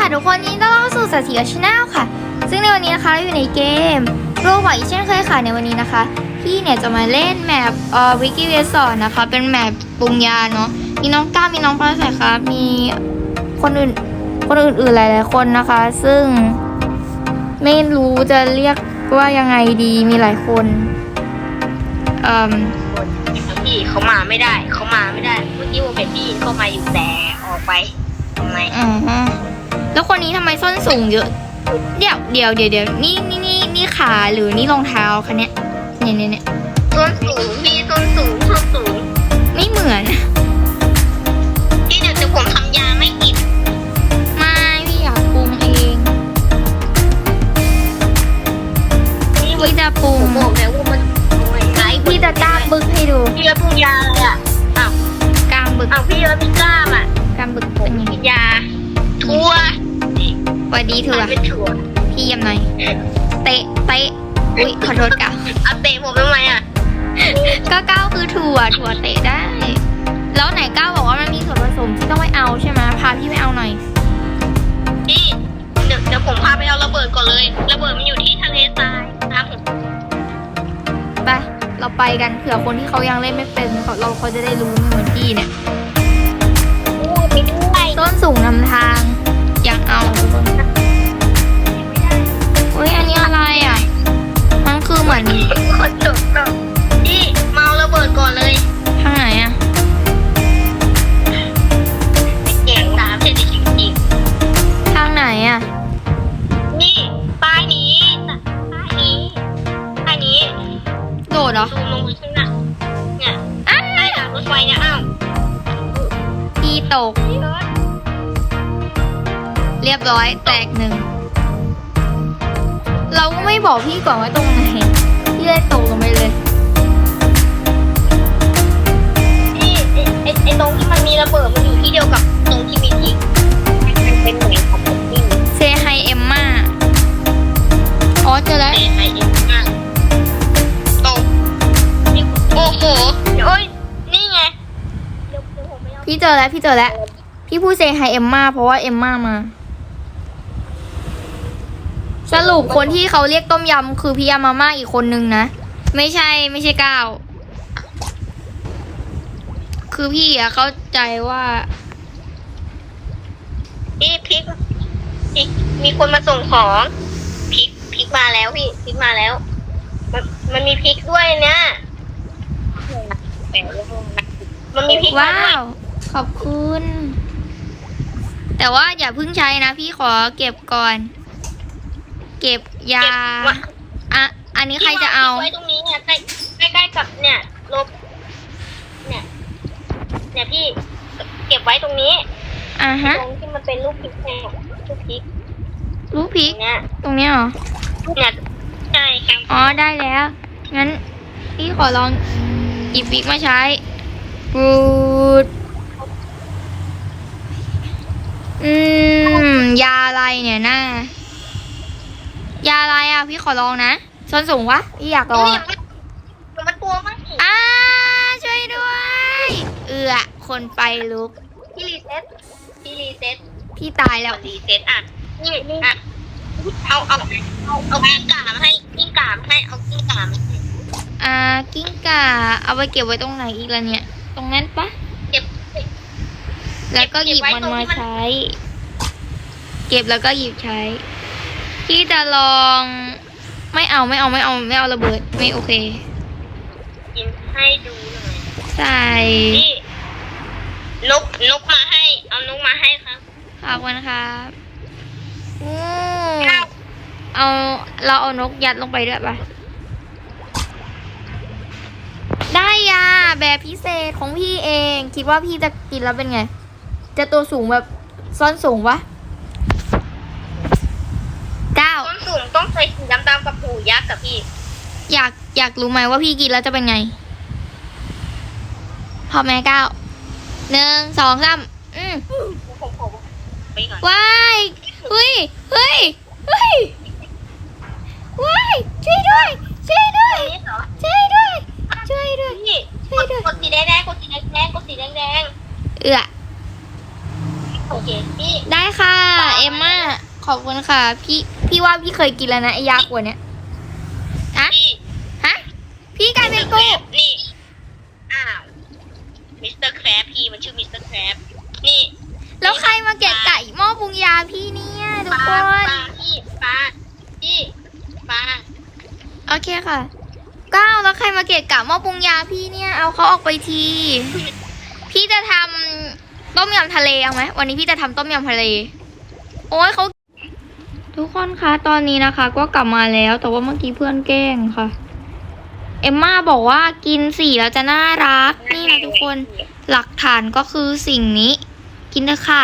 ค่ะทุกคนยินดีต้อนรับเข้าสู่สัตว์สีชาแนลค่ะ ซึ่งในวันนี้นะคะเราอยู่ในเกมโรบอทอีกเช่นเคยค่ะในวันนี้นะคะ พี่เนี่ยจะมาเล่นแมปเอ่อวิกิเวสอนนะคะ เป็นแมปปรุงยาเนาะมีน้องก้ามีน้องปลาใสครับมีคนอื่นคนอื่นๆหลายๆคนนะคะ ซึ่งไม่รู้จะเรียกว่ายังไงดีมีหลายคนเอ่มพี่เขามาไม่ได้เขามาไม่ได้เมื่อกี้ผมเห็นพี่เข้ามาอยู่แต่ออกไปทำไมอ่าฮะ แล้วคนนี้ทำไมส้นสูงเยอะ เดี๋ยวเดี๋ยวเดี๋ยวเดี๋ยวนี่นี่นี่นี่ขาหรือนี่รองเท้าคะเนี้ยเนี่ยเนี่ยเนี่ยส้นสูง อาระเบิดก่อนเลย ระเบิดมันอยู่ที่ทะเลทรายนะครับผมไป เราไปกันเผื่อคนที่เขายังเล่นไม่เป็นเขาเราเขาจะได้รู้ไม่เหมือนพี่เนี่ยโอ้ไปด้วยต้นสูงนำทางอยากเอาทุกคนอุ้ยอันนี้อะไรอะ มันคือเหมือนคนจบแล้วพี่มาเอาระเบิดก่อนเลย โดดเหรอซูมลงไปข้างหน้าเนี่ยอ้าใต้ทางรถไฟเนี่ยอ้าวพี่ตก พี่เอิร์ธเรียบร้อยแตกหนึ่ง เราก็ไม่บอกพี่ก่อนว่าตรงไหน พี่เลยตกลงไปเลย พี่ไอไอไอตรงที่มันมีระเบิดมันอยู่ที่เดียวกับตรงที่มียิงมันเป็นหน่วยของผมที่เซไฮเอมมาอ๋อเจอแล้วเตะไปเองมากตกนี่ โอ้โหโอ้ยนี่ไงเดี๋ยวเดี๋ยวผมไปเอาพี่เจอแล้ว พี่เจอแล้ว พี่พูดเซไฮเอมมาเพราะว่าเอมมามา สรุปคนที่เขาเรียกต้มยำคือพี่ยามาม่าอีกคนนึงนะ ไม่ใช่ไม่ใช่ก้าวคือพี่อะเข้าใจว่าพี่พริกพริกมีคนมาส่งของพริกพริกมาแล้วพี่พริกมาแล้ว มันมันมีพริกด้วยเนี่ย มันมีพริกว้าด้วยวขอบคุณ แต่ว่าอย่าเพิ่งใช้นะ พี่ขอเก็บก่อน เก็บยาเก็บไว้อะอันนี้ใครจะเอาไว้ตรงนี้เนี่ยใกล้ใกล้ๆกับเนี่ยลบเนี่ย เนี่ยพี่เก็บไว้ตรงนี้อะฮะตรงที่มันเป็นลูกพริกเนี่ยลูกพริกลูกพริอกย่างเนี่ยตรงเนี้ยเหรอเนี่ยใช่ครับอ๋อได้แล้วงั้นพี่ขอลอง หยิบพริกมาใช้ปูดอืม ยาอะไรเนี่ยหน้ายาอะไรอะ พี่ขอลองนะส้นสูงวะ พี่อยากลองนี่อะมันมันตัวมันสิอ่าช่วยด้วย เอือคนไปลุก พี่รีเซ็ตพี่รีเซ็ตพี่ตายแล้ว รีเซ็ตอะนี่อะเอาเอาเอาเอากิ้งก่ามาให้กิ้งก่ามาให้เอากิ้งก่ามาให้ อ่า กิ้งก่า เอาไปเก็บไว้ตรงไหนอีกล่ะเนี่ย ตรงนั้นปะ เก็บแล้วก็หยิบมันมาใช้ เก็บแล้วก็หยิบใช้พี่จะลองไม่เอาไม่เอาไม่เอาไม่เอาระเบิดไม่โอเค กินให้ดูหน่อยใส่นี่นกนกมาให้ เอานกมาให้ครับ ขอบคุณครับโอ้ข้าวเอาเราเอานกยัดลงไปด้วยปะ ได้ยาแบบพิเศษของพี่เอง คิดว่าพี่จะกินแล้วเป็นไง จะตัวสูงแบบซ้อนสูงวะเก้าต้นสูงต้องใส่สีดำๆกับหูยักษ์กับพี่ อยากอยากรู้ไหมว่าพี่กินแล้วจะเป็นไงพร้อมไหมเก้าหนึ่งสองสามอืมผมผมไปก่อนว้ายเฮ้ยเฮ้ยเฮ้ยว้ายช่วยด้วยช่วยด้วยนี่เหรอช่วยด้วย ช่วยด้วยพี่ช่วยด้วย กดสีแดงๆกดสีแดงๆกดสีแดงเอือๆโอเคพี่ได้ค่ะ เอมมาขอบคุณค่ะ พี่พี่ว่าพี่เคยกินแล้วนะไอ้ยากลัวเนี้ยอะพี่ฮะพี่กลายเป็นแครกุ้งบนี่อ้าวมิสเตอร์แครบพี่มันชื่อมิสเตอร์แครบนี่แล้วใครมาเก็บไก่หม้อปรุงยาพี่เนี่ยทุปกลาคปนลาพี่ปลาพี่ปลาโอเคค่ะ ก้าวแล้วใครมาเกะกะหม้อปรุงยาพี่เนี่ยเอาเขาออกไปที พี่จะทำต้มยำทะเลเอาไหมวันนี้พี่จะทำต้มยำทะเล โอ้ยเขาทุกคนคะตอนนี้นะคะ ก็กลับมาแล้ว แต่ว่าเมื่อกี้เพื่อนแกล้งค่ะ เอมม่าบอกว่ากินสีแล้วจะน่ารัก นี่นะทุกคนหลักฐานก็คือสิ่งนี้ กินเถอะค่ะ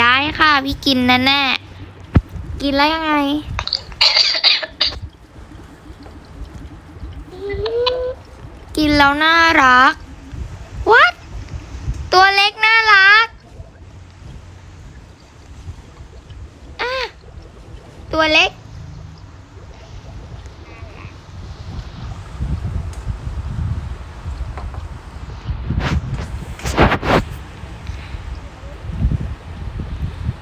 ได้ค่ะ พี่กินแน่แน่ๆกินแล้วยังไง กินแล้วน่ารัก what ตัวเล็กน่ารักอะตัวเล็ก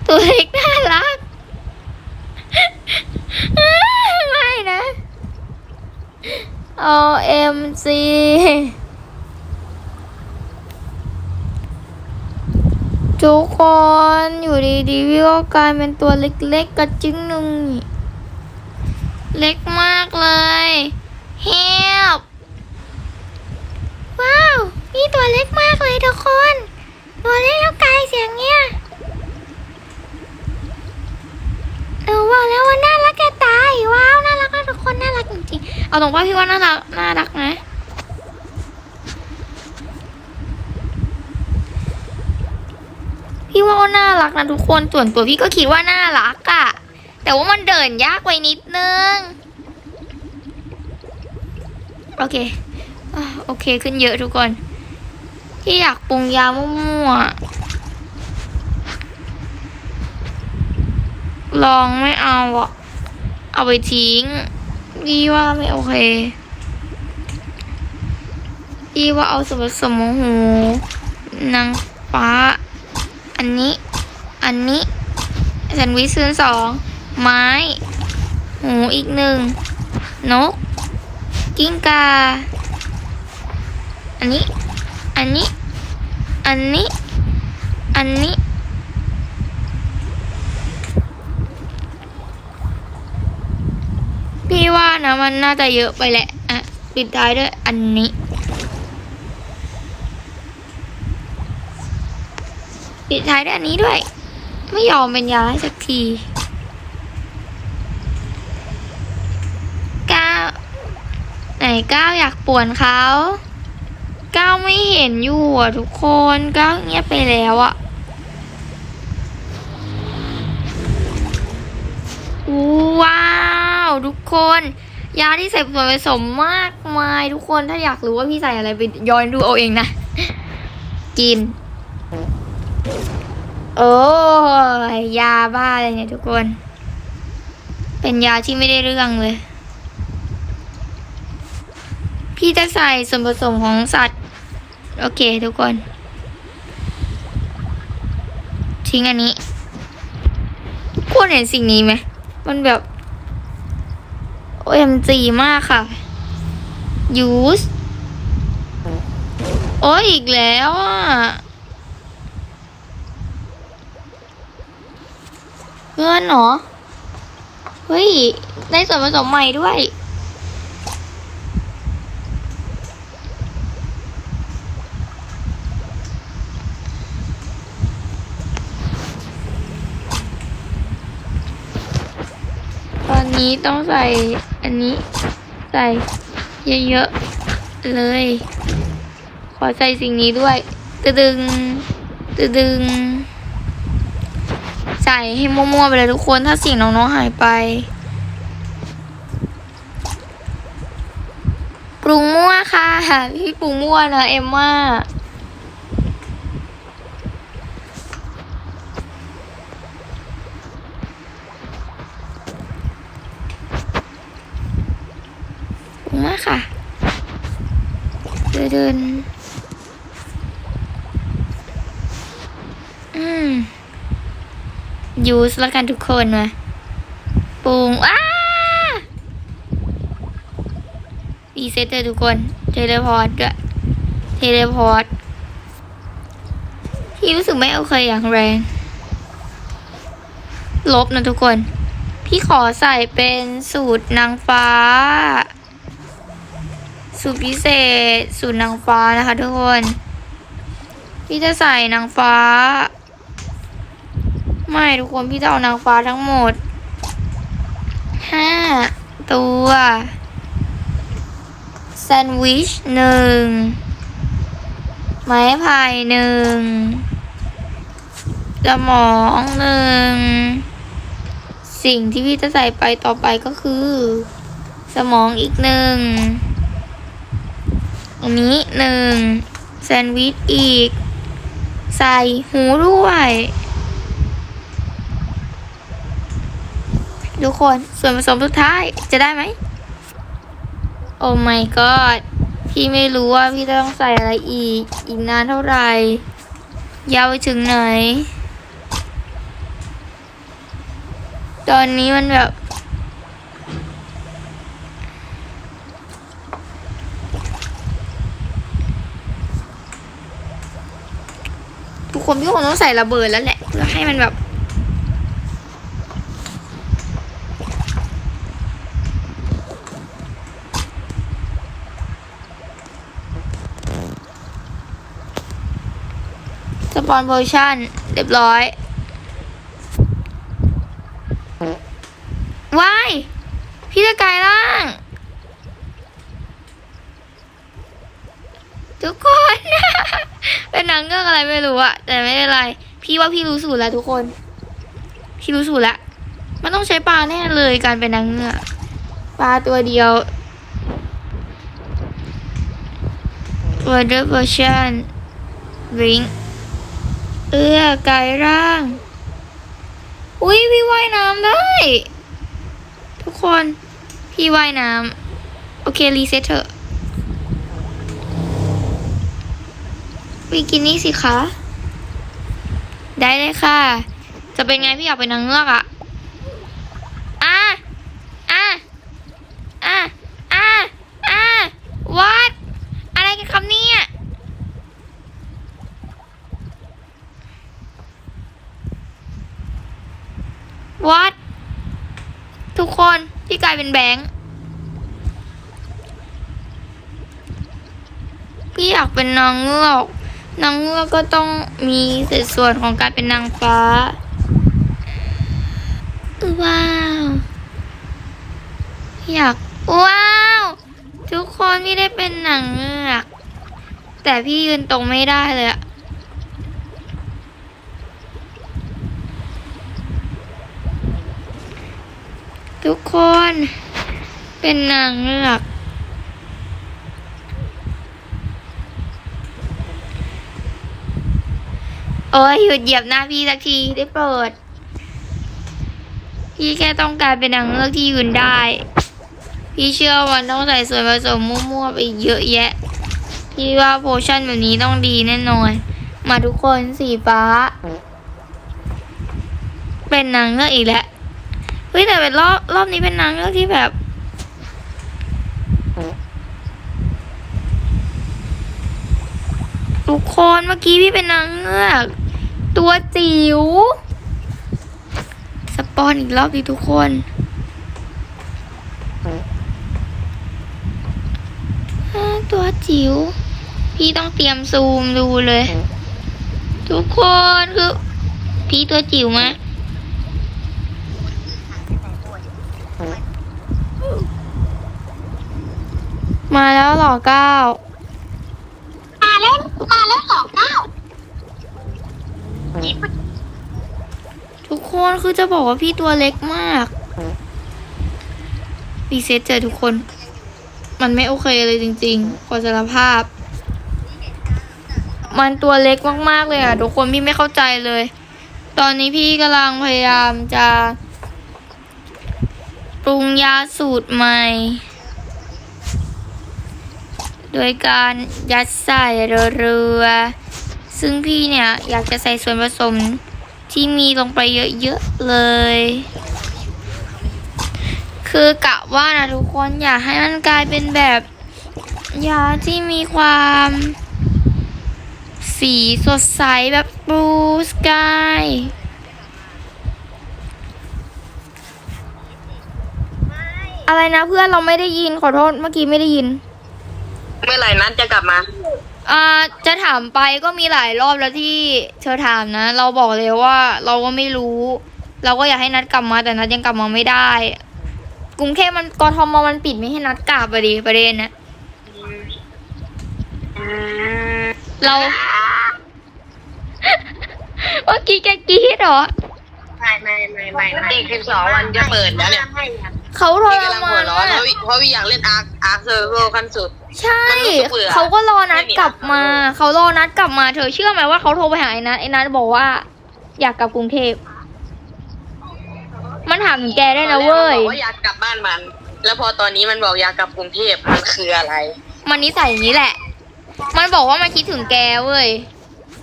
ตัวเล็กน่ารัก ไม่นะ OMG ทุกคนอยู่ดีๆพี่ก็กลายเป็นตัวเล็กๆกระจึงหนึ่งเล็กมากเลยเฮลว้าว นี่ตัวเล็กมากเลยทุกคน ตัวเล็กแล้วกลายเสียงเนี้ย เออบอกแล้วว่าน่ารักแกตายว้าวน่ารักมากทุกคนน่ารักจริงๆเอาตรงว่าพี่ว่าน่ารักน่ารักนะพี่ว่าน่ารักนะทุกคนส่วนตัวพี่ก็คิดว่าน่ารักอะแต่ว่ามันเดินยากไปนิดนึงโอเคโอเคขึ้นเยอะทุกคน ที่อยากปรุงยามั่วๆ ลองไม่เอาอะเอาไปทิ้งพี่ว่าไม่โอเคพี่ว่าเอาส่วนผสมของหูนางฟ้า อันนี้ อันนี้แซนด์วิชซื้อสองไม้ หูอีกหนึ่งนก กิ้งกา อันนี้ อันนี้ อันนี้ อันนี้ พี่ว่านะ มันน่าจะเยอะไปแหละอะปิดท้ายด้วยอันนี้ ปิดท้ายด้วยอันนี้ด้วย ไม่ยอมเป็นยาสักทีก้าวไหนก้าวอยากป่วนเขาก้าวไม่เห็นอยู่อะทุกคนก้าวเงียบไปแล้วอะว้าว ทุกคน ยาที่ใส่ส่วนผสมมากมายทุกคนถ้าอยากรู้ว่าพี่ใส่อะไรไปย้อนดูเอาเองนะ กิน โอ้ยยาบ้าเลยเนี่ยทุกคน เป็นยาที่ไม่ได้เรื่องเลย พี่จะใส่ส่วนผสมของสัตว์ โอเคทุกคน ทิ้งอันนี้ทุกคนเห็นสิ่งนี้ไหมมันแบบ OMG มากค่ะ use โอ้ยอีกแล้วอะเงินเหรอ เฮ้ย ได้ส่วนผสมใหม่ด้วย ตอนนี้ต้องใส่ อันนี้ใส่เยอะๆเลย ขอใส่สิ่งนี้ด้วยตึดึงตึดึง ใส่ให้มั่วๆไปเลยทุกคนถ้าสิ่งน้องๆหายไป ปรุงมั่วค่ะพี่ปรุงมั่วนะเอ็มม่า เดิน อืมยูสแล้วกันทุกคนมาปรุงอ้ารีเซ็ตเลยทุกคน เทเลพอร์ตด้วย เทเลพอร์ตพี่รู้สึกไม่โอเคอย่างแรง ลบนะทุกคน พี่ขอใส่เป็นสูตรนางฟ้า สูตรพิเศษ สูตรนางฟ้านะคะทุกคน พี่จะใส่นางฟ้า ไม่ทุกคนพี่จะเอานางฟ้าทั้งหมดห้าตัวแซนด์วิชหนึ่งไม้พายหนึ่งสมองหนึ่งสิ่งที่พี่จะใส่ไปต่อไปก็คือ สมองอีกหนึ่ง อันนี้หนึ่งแซนด์วิชอีก ใส่หูด้วย ทุกคนส่วนผสมสุดท้ายจะได้ไหม โอ้ my god พี่ไม่รู้ว่าพี่จะต้องใส่อะไรอีก อีกนานเท่าไหร่ ยาวไปถึงไหน ตอนนี้มันแบบ ทุกคนพี่คงต้องใส่ระเบิดแล้วแหละเพื่อให้มันแบบสปอนโพชั่นเรียบร้อยว้ายพี่จะกลายร่าง ทุกคน เป็นนางเงือกอะไรไม่รู้อะ แต่ไม่เป็นไร พี่ว่าพี่รู้สูตรแล้วทุกคน พี่รู้สูตรแล้ว มันต้องใช้ปลาแน่เลยการเป็นนางเงือกปลาตัวเดียว Water version ring เอื้อกายร่าง อุ้ยพี่ว่ายน้ำได้ ทุกคนพี่ว่ายน้ำโอเค รีเซ็ตเถอะวิกินี่สิคะ ได้เลยค่ะ จะเป็นไงพี่อยากเป็นนางเงือกอะอะอะอะอะอะวัดอะไรกันครับเนี่ยวัดทุกคนพี่กลายเป็นแบงค์พี่อยากเป็นนางเงือก นางเงือกก็ต้องมีสัดส่วนของการเป็นนางฟ้า ว้าว อยาก ว้าว ทุกคนพี่ได้เป็นนางเงือก แต่พี่ยืนตรงไม่ได้เลยอะทุกคนเป็นนางเงือก โอ้ยหยุดเหยียบหน้าพี่สักทีได้โปรด พี่แค่ต้องการเป็นนางเงือกที่ยืนได้ พี่เชื่อว่าต้องใส่ส่วนผสมมั่วๆไปเยอะแยะ พี่ว่าโพชั่นแบบนี้ต้องดีแน่นอน มาทุกคนสีฟ้า เป็นนางเงือกอีกแล้ว เฮ้ยแต่เป็นรอบรอบนี้เป็นนางเงือกที่แบบทุกคนเมื่อกี้พี่เป็นนางเงือก ตัวจิ๋วสปอนอีกรอบดิทุกคน ตัวจิ๋วพี่ต้องเตรียมซูมดูเลย ทุกคนคือ พี่ตัวจิ๋วมะมาแล้วหรอเก้า มาเล่นมาเล่นก ทุกคนคือจะบอกว่าพี่ตัวเล็กมากรีเซ็ตเจอทุกคน มันไม่โอเคเลยจริงๆขอสารภาพ มันตัวเล็กมากๆเลยอะ ทุกคนพี่ไม่เข้าใจเลย ตอนนี้พี่กำลังพยายามจะปรุงยาสูตรใหม่ โดยการยัดใส่เรือ ซึ่งพี่เนี่ยอยากจะใส่ส่วนผสมที่มีลงไปเยอะๆเลย คือกะว่านะทุกคนอยากให้มันกลายเป็นแบบยาที่มีความสีสดใสแบบ blue sky อะไรนะเพื่อนเราไม่ได้ยินขอโทษเมื่อกี้ไม่ได้ยิน เมื่อไหร่นัดจะกลับมา อ่าจะถามไปก็มีหลายรอบแล้วที่เธอถามนะ เราบอกเลยว่าเราก็ไม่รู้ เราก็อยากให้นัดกลับมาแต่นัดยังกลับมาไม่ได้ กรุงเทพมันกทมมันปิดไม่ให้นัดกลับอะดิประเด็นนะเราเมื่อกี้แกกรีดเหรอไม่ไม่ไม่ไม่ไม่อีกสิบสองวันจะเปิดแล้วเนี่ยเขาทพี่รกำลังมาหัวนร้อนเพราะวิเพราะวิอยากเล่นอาร์คอาร์คเซอร์โขั้นสุด ใช่ มันรู้สึกเบื่อเขาก็รอนัดไม่มีกลับมาอะเขารอนัดกลับมาเธอเชื่อไหมว่าเขาโทรไปหาไอ้นัทไอ้นัทบอกว่า อยากกลับกรุงเทพ มันถามถึงแกได้นะเว้ยบอกว่าอยากกลับบ้านมัน แล้วพอตอนนี้มันบอกอยากกลับกรุงเทพมันคืออะไร มันนิสัยอย่างนี้แหละ มันบอกว่ามันคิดถึงแกเว้ย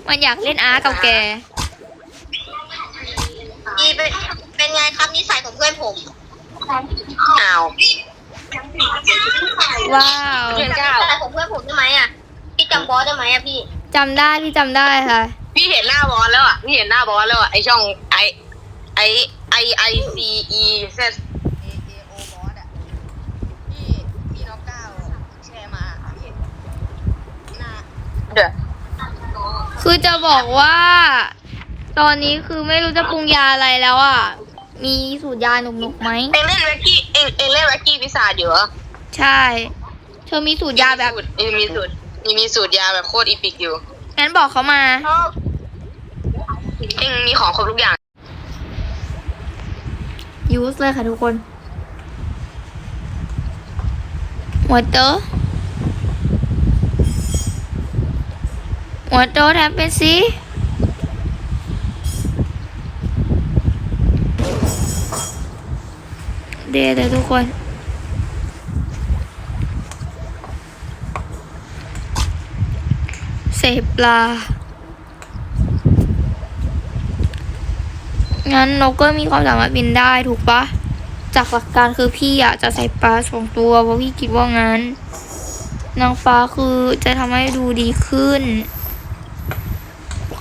มันอยากเล่นอาร์ตกับแกดีเป็นเป็นไงครับนิสัยของเพื่อนผมอ้าว ว้าวเพื่อนนิเก้าสัยของเพื่อนผมได้ไหมอะ พี่จำบอสได้ไหมอะพี่ จำได้พี่จำได้ค่ะ พี่เห็นหน้าบอสแล้วอะ พี่เห็นหน้าบอสแล้วอะไอช่องไอไอไอไอซีอีเซสเอเอโอบอสอะพี่พี่น้องเก้าแชร์มาพี่เห็นหน้าเด้อคือจะบอกว่า ตอนนี้คือไม่รู้จะปรุงยาอะไรแล้วอะ มีสูตรยาหนุกๆไหมเองเล่นแว็กกี้เองเองเล่นแว็กกี้พิศาจอยู่เหรอใช่ เธอมีสูตรยาแบบเองมีสูตรเองมีสูตรยาแบบโคตรอีพิกอยู่งั้นบอกเขามาชอบเองมีของครบทุกอย่างยูสเลยค่ะทุกคนหัวเตอหัวโตทำเป็นสิ เดยวเลยทุกคนเสพปลา งั้นนกก็มีความสามารถบินได้ถูกปะ จากหลักการคือพี่อะจะใส่ปลาสองตัวเพราะพี่คิดว่างั้น นางฟ้าคือจะทำให้ดูดีขึ้น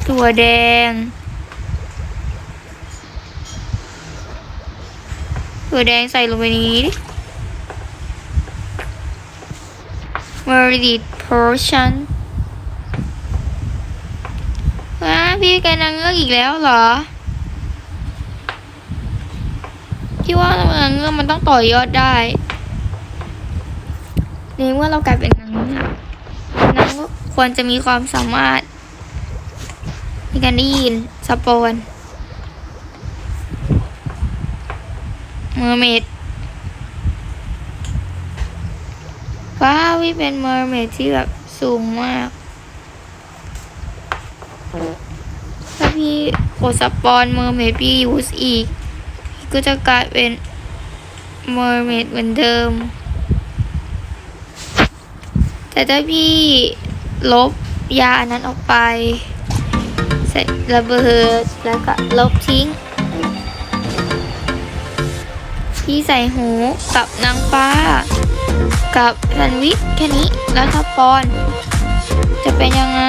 ตัวแดง ตัวแดงใส่ลงไปนี้ดิ m e r i d portion ว้าพี่แกนางเงือกอีกแล้วเหรอที่ว่านางเงือกมันต้องต่อยอดได้ในเมื่อเรากลายเป็นนางเงือกนางเงือกควรจะมีความสามารถในการได้ยินสปอน เมอร์เมดว้าวพี่เป็นเมอร์เมดที่แบบสูงมาก ถ้าพี่กดสปอนเมอร์เมดพี่ยูสอีกพี่ก็จะกลายเป็นเมอร์เมดเหมือนเดิม แต่ถ้าพี่ลบยาอันนั้นออกไปใส่ระเบิดแล้วก็ลบทิ้ง พี่ใส่หูกับนางฟ้า กับแซนวิชแค่นี้แล้วสปอน จะเป็นยังไง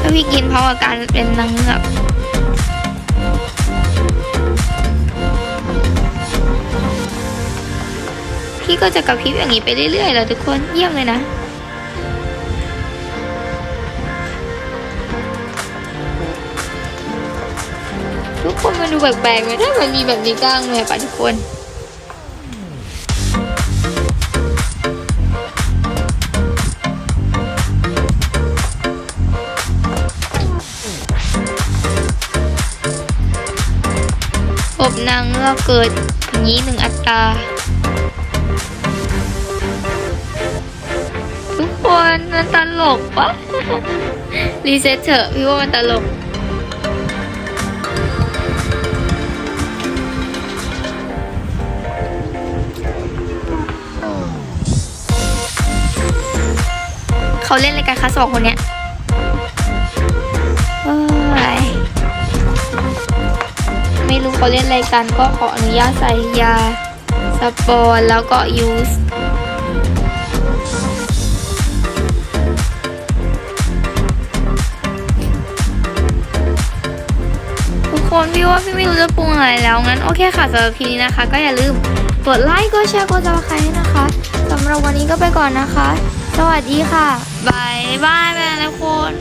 ถ้าพี่กินพร้อมกับการเป็นนางเงือกพี่ก็จะกระพริบอย่างนี้ไปเรื่อยๆแล้วทุกคนเยี่ยมเลยนะ กคนมันดูแปลกๆไหมถ้ามันมีแบบนี้กลางแมปอะทุกคนอบนางเงือกเกิดอย่างนี้หนึ่งอัตราทุกคนมันตลกปะรีเซ็ตเถอะพี่ว่ามันตลก เขาเล่นอะไรกันคะสองคนเนี้ยไม่รู้เขาเล่นอะไรกันก็ขออนุญาตใส่ยาสปอนแล้วก็ยูสทุกคนพี่ว่าพี่ไม่รู้จะปรุงอะไรแล้วงั้นโอเคค่ะสำหรับคลิปนี้นะคะ ก็อย่าลืมกดไลค์กดแชร์กดซับสไครต์ให้นะคะสำหรับวันนี้ก็ไปก่อนนะคะ สวัสดีค่ะ บายบายไปแล้วทุกคน